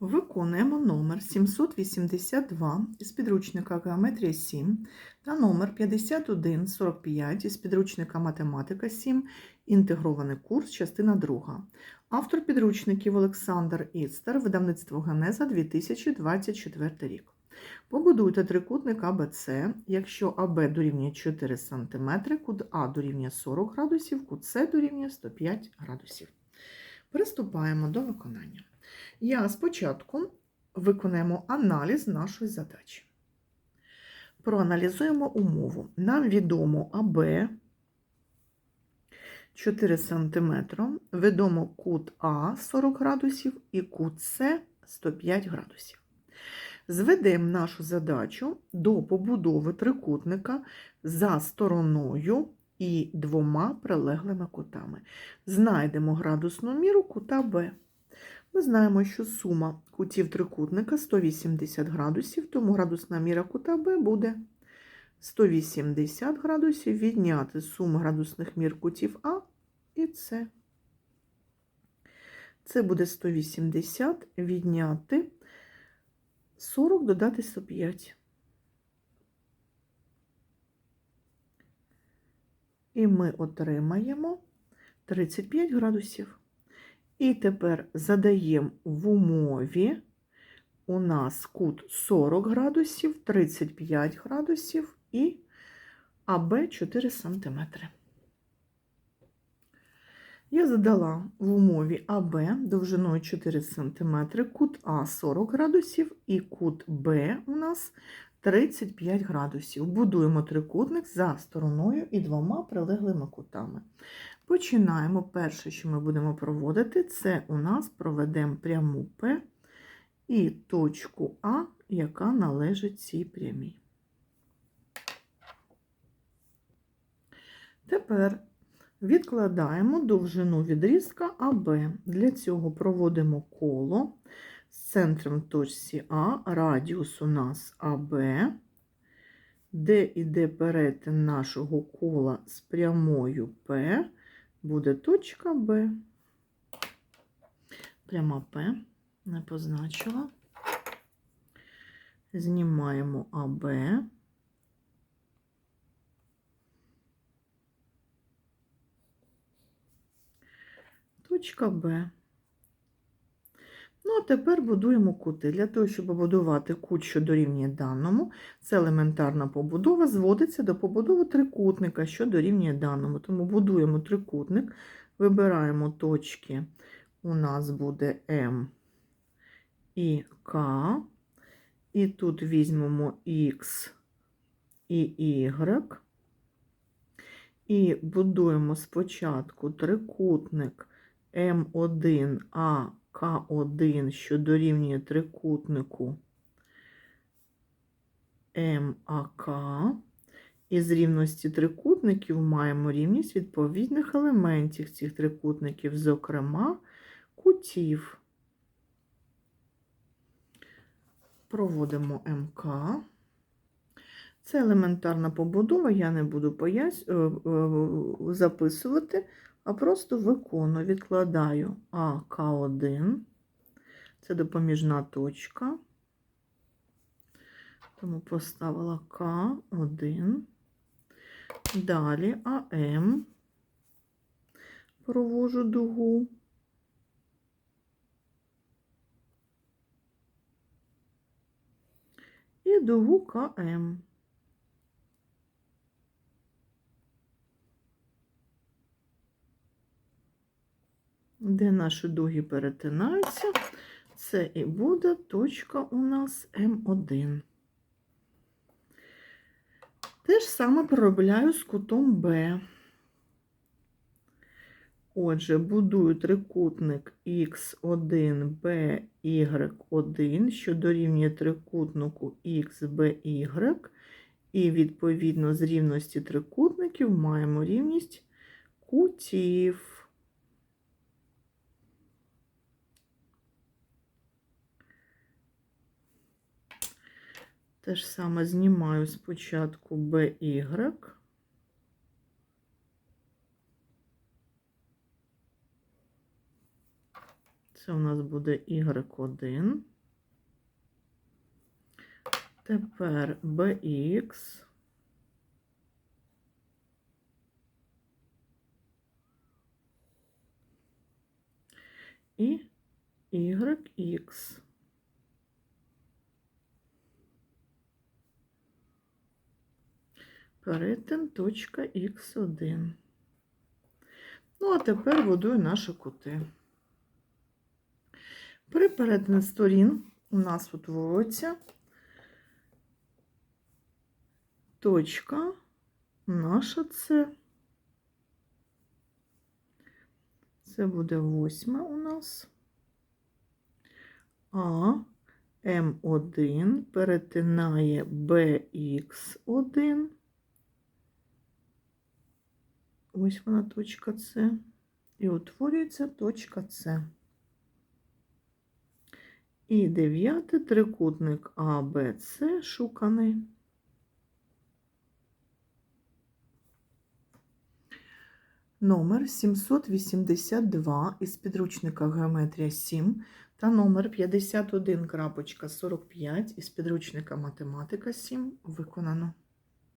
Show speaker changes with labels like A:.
A: Виконуємо номер 782 із підручника Геометрія 7 та номер 5145 із підручника Математика 7, інтегрований курс, частина 2. Автор підручників Олександр Іцтер, видавництво Генеза 2024 рік. Побудуйте трикутник АБЦ, якщо АБ дорівнює 4 см, кут А дорівнює 40 градусів, кут С дорівнює 105 градусів. Приступаємо до виконання. Я спочатку виконаємо аналіз нашої задачі. Проаналізуємо умову. Нам відомо АБ 4 см, відомо кут А 40 градусів і кут С 105 градусів. Зведемо нашу задачу до побудови трикутника за стороною і двома прилеглими кутами. Знайдемо градусну міру кута Б. Ми знаємо, що сума кутів трикутника 180 градусів, тому градусна міра кута Б буде 180 градусів відняти суму градусних мір кутів А і С. Це буде 180 відняти 40 додати 105. І ми отримаємо 35 градусів. І тепер задаємо в умові у нас кут 40 градусів, 35 градусів і АБ 4 см. Я задала в умові АБ довжиною 4 см, кут А 40 градусів і кут Б у нас 35 градусів. Будуємо трикутник за стороною і двома прилеглими кутами. Починаємо. Перше, що ми будемо проводити, це у нас проведемо пряму П і точку А, яка належить цій прямій. Тепер відкладаємо довжину відрізка АБ. Для цього проводимо коло з центром точці А, радіус у нас АБ, де йде перетин нашого кола з прямою П буде точка Б. Пряма П не позначила. Знімаємо АБ. Точка Б. Ну, а тепер будуємо кути. Для того, щоб побудувати кут, що дорівнює даному, це елементарна побудова, зводиться до побудови трикутника, що дорівнює даному. Тому будуємо трикутник, вибираємо точки, у нас буде М і К, і тут візьмемо Х і Y. І будуємо спочатку трикутник М1А. К1, що дорівнює трикутнику МАК. Із рівності трикутників маємо рівність відповідних елементів цих трикутників, зокрема, кутів. Проводимо МК. Це елементарна побудова, я не буду пояс... записувати а просто виконую, відкладаю АК1, це допоміжна точка, тому поставила К1, далі АМ, провожу дугу. І дугу КМ. Де наші дуги перетинаються, це і буде точка у нас М1. Те ж саме проробляю з кутом Б. Отже, будую трикутник Х1, B, Y1, що дорівнює трикутнику XBY, і відповідно з рівності трикутників маємо рівність кутів. Те ж саме знімаю спочатку BY. Це у нас буде y1. Тепер bx. І YX. Перетин точка Х1. Ну, а тепер будую наші кути. При перетині сторін у нас утворюється точка наша С. Це буде восьме у нас. А М1 перетинає BX1. Ось вона точка С. І утворюється точка С. І дев'ятий трикутник АБЦ шуканий. Номер 782 із підручника Геометрія 7 та номер 51.45 із підручника Математика 7 виконано.